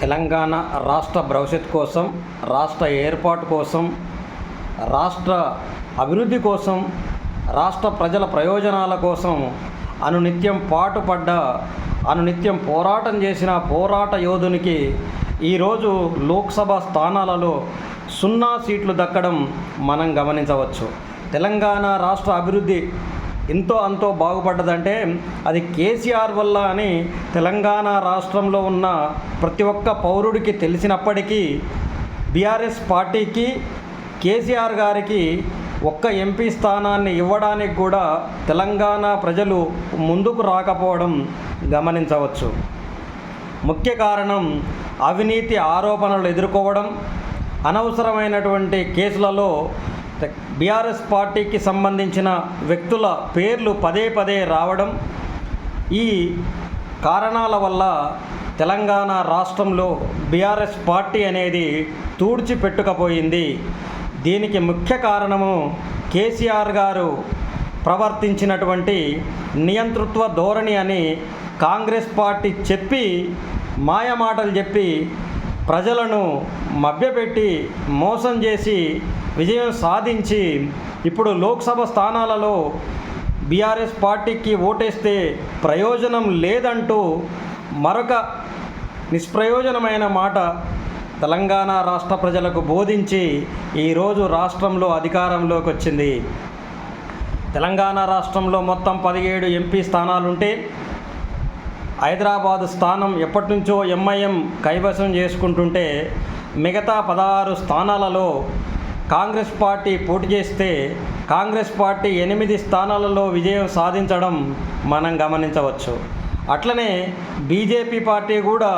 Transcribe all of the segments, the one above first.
తెలంగాణ రాష్ట్ర భవిష్యత్ కోసం రాష్ట్ర ఏర్పాటు కోసం రాష్ట్ర అభివృద్ధి కోసం రాష్ట్ర ప్రజల ప్రయోజనాల కోసం అనునిత్యం పాటుపడ్డ అనునిత్యం పోరాటం చేసిన పోరాట యోధునికి ఈరోజు లోక్సభ స్థానాలలో సున్నా సీట్లు దక్కడం మనం గమనించవచ్చు. తెలంగాణ రాష్ట్ర అభివృద్ధి ఎంతో అంతో బాగుపడ్డదంటే అది కేసీఆర్ వల్ల అని తెలంగాణ రాష్ట్రంలో ఉన్న ప్రతి ఒక్క పౌరుడికి తెలిసినప్పటికీ బీఆర్ఎస్ పార్టీకి కేసీఆర్ గారికి ఒక్క ఎంపీ స్థానాన్ని ఇవ్వడానికి కూడా తెలంగాణ ప్రజలు ముందుకు రాకపోవడం గమనించవచ్చు. ముఖ్య కారణం అవినీతి ఆరోపణలు ఎదుర్కోవడం అనవసరమైనటువంటి కేసులలో బీఆర్ఎస్ పార్టీకి సంబంధించిన వ్యక్తుల పేర్లు పదే పదే రావడం ఈ కారణాల వల్ల తెలంగాణ రాష్ట్రంలో బీఆర్ఎస్ పార్టీ అనేది తూడ్చిపెట్టుకపోయింది. దీనికి ముఖ్య కారణము కేసీఆర్ గారు ప్రవర్తించినటువంటి నియంతృత్వ ధోరణి అని కాంగ్రెస్ పార్టీ చెప్పి మాయమాటలు చెప్పి ప్రజలను మభ్యపెట్టి మోసం చేసి విజయం సాధించి ఇప్పుడు లోక్సభ స్థానాలలో బీఆర్ఎస్ పార్టీకి ఓటేస్తే ప్రయోజనం లేదంటూ మరొక నిష్ప్రయోజనమైన మాట తెలంగాణ రాష్ట్ర ప్రజలకు బోధించి ఈరోజు రాష్ట్రంలో అధికారంలోకి వచ్చింది. తెలంగాణ రాష్ట్రంలో మొత్తం పదిహేడు ఎంపీ స్థానాలుంటే హైదరాబాదు స్థానం ఎప్పటి నుంచో ఎంఐఎం కైవసం చేసుకుంటుంటే మిగతా పదహారు స్థానాలలో కాంగ్రెస్ పార్టీ పోటీ చేస్తే కాంగ్రెస్ పార్టీ ఎనిమిది స్థానాలలో విజయం సాధించడం మనం గమనించవచ్చు. అట్లనే బీజేపీ పార్టీ కూడా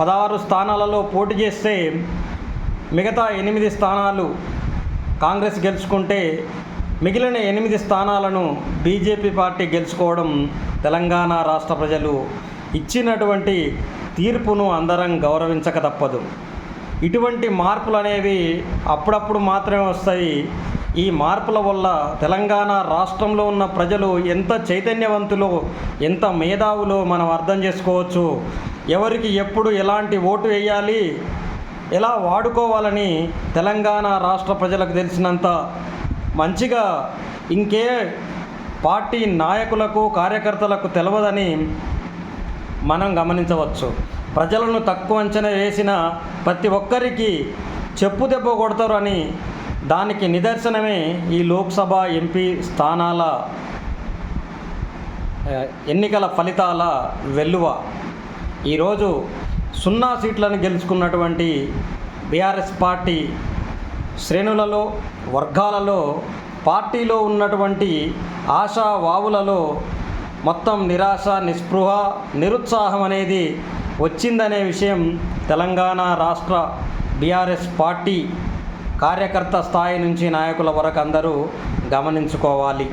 పదహారు స్థానాలలో పోటీ చేస్తే మిగతా ఎనిమిది స్థానాలు కాంగ్రెస్ గెలుచుకుంటే మిగిలిన ఎనిమిది స్థానాలను బీజేపీ పార్టీ గెలుచుకోవడం తెలంగాణ రాష్ట్ర ప్రజలు ఇచ్చినటువంటి తీర్పును అందరం గౌరవించక తప్పదు. ఇటువంటి మార్పులు అనేవి అప్పుడప్పుడు మాత్రమే వస్తాయి. ఈ మార్పుల వల్ల తెలంగాణ రాష్ట్రంలో ఉన్న ప్రజలు ఎంత చైతన్యవంతులో ఎంత మేధావులో మనం అర్థం చేసుకోవచ్చు. ఎవరికి ఎప్పుడు ఎలాంటి ఓటు వేయాలి ఎలా వాడుకోవాలని తెలంగాణ రాష్ట్ర ప్రజలకు తెలిసినంత మంచిగా ఇంకే పార్టీ నాయకులకు కార్యకర్తలకు తెలవదని మనం గమనించవచ్చు. ప్రజలను తక్కువ అంచనా వేసిన ప్రతి ఒక్కరికి చెప్పు దెబ్బ కొడతారు అని దానికి నిదర్శనమే ఈ లోక్సభ ఎంపీ స్థానాల ఎన్నికల ఫలితాల వెల్లువ. ఈరోజు సున్నా సీట్లను గెలుచుకున్నటువంటి బీఆర్ఎస్ పార్టీ శ్రేణులలో వర్గాలలో పార్టీలో ఉన్నటువంటి ఆశా వావులలో మొత్తం నిరాశ నిస్పృహ నిరుత్సాహం అనేది వచ్చిందనే విషయం తెలంగాణ రాష్ట్ర బీఆర్ఎస్ పార్టీ కార్యకర్త స్థాయి నుంచి నాయకుల వరకు అందరూ గమనించుకోవాలి.